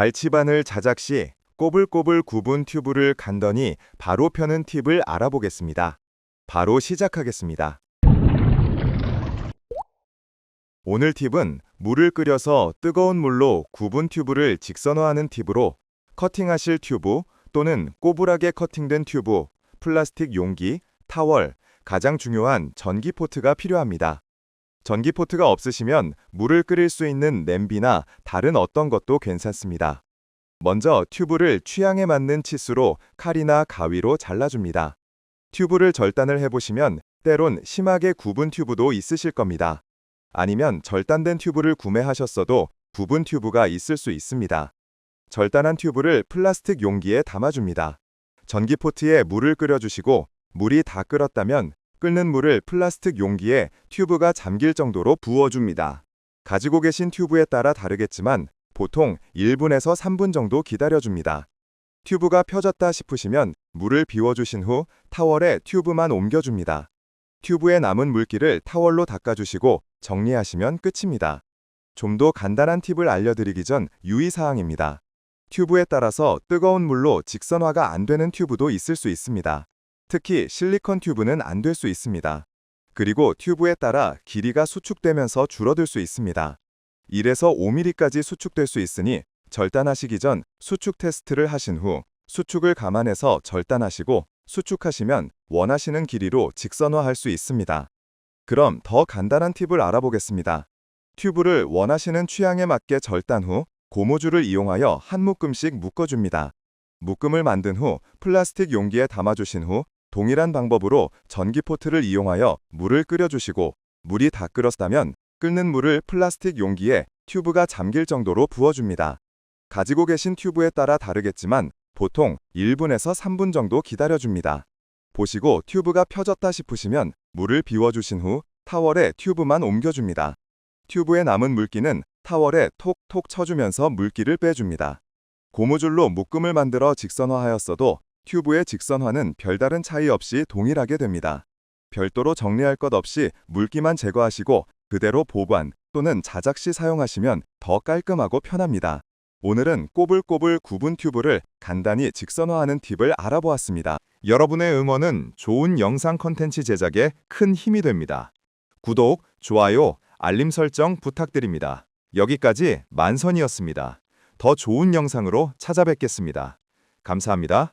갈치바늘 자작 시 꼬불꼬불 구분 튜브를 간더니 바로 펴는 팁을 알아보겠습니다. 바로 시작하겠습니다. 오늘 팁은 물을 끓여서 뜨거운 물로 구분 튜브를 직선화하는 팁으로 커팅하실 튜브 또는 꼬불하게 커팅된 튜브, 플라스틱 용기, 타월, 가장 중요한 전기 포트가 필요합니다. 전기 포트가 없으시면 물을 끓일 수 있는 냄비나 다른 어떤 것도 괜찮습니다. 먼저 튜브를 취향에 맞는 치수로 칼이나 가위로 잘라줍니다. 튜브를 절단을 해보시면 때론 심하게 굽은 튜브도 있으실 겁니다. 아니면 절단된 튜브를 구매하셨어도 부분 튜브가 있을 수 있습니다. 절단한 튜브를 플라스틱 용기에 담아줍니다. 전기 포트에 물을 끓여주시고 물이 다 끓었다면 끓는 물을 플라스틱 용기에 튜브가 잠길 정도로 부어줍니다. 가지고 계신 튜브에 따라 다르겠지만 보통 1분에서 3분 정도 기다려줍니다. 튜브가 펴졌다 싶으시면 물을 비워주신 후 타월에 튜브만 옮겨줍니다. 튜브에 남은 물기를 타월로 닦아주시고 정리하시면 끝입니다. 좀 더 간단한 팁을 알려드리기 전 유의사항입니다. 튜브에 따라서 뜨거운 물로 직선화가 안 되는 튜브도 있을 수 있습니다. 특히 실리콘 튜브는 안 될 수 있습니다. 그리고 튜브에 따라 길이가 수축되면서 줄어들 수 있습니다. 1에서 5mm까지 수축될 수 있으니 절단하시기 전 수축 테스트를 하신 후 수축을 감안해서 절단하시고 수축하시면 원하시는 길이로 직선화할 수 있습니다. 그럼 더 간단한 팁을 알아보겠습니다. 튜브를 원하시는 취향에 맞게 절단 후 고무줄을 이용하여 한 묶음씩 묶어줍니다. 묶음을 만든 후 플라스틱 용기에 담아주신 후 동일한 방법으로 전기 포트를 이용하여 물을 끓여주시고 물이 다 끓었다면 끓는 물을 플라스틱 용기에 튜브가 잠길 정도로 부어줍니다. 가지고 계신 튜브에 따라 다르겠지만 보통 1분에서 3분 정도 기다려줍니다. 보시고 튜브가 펴졌다 싶으시면 물을 비워주신 후 타월에 튜브만 옮겨줍니다. 튜브에 남은 물기는 타월에 톡톡 쳐주면서 물기를 빼줍니다. 고무줄로 묶음을 만들어 직선화하였어도 튜브의 직선화는 별다른 차이 없이 동일하게 됩니다. 별도로 정리할 것 없이 물기만 제거하시고 그대로 보관 또는 자작 시 사용하시면 더 깔끔하고 편합니다. 오늘은 꼬불꼬불 구분 튜브를 간단히 직선화하는 팁을 알아보았습니다. 여러분의 응원은 좋은 영상 컨텐츠 제작에 큰 힘이 됩니다. 구독, 좋아요, 알림 설정 부탁드립니다. 여기까지 만선이었습니다. 더 좋은 영상으로 찾아뵙겠습니다. 감사합니다.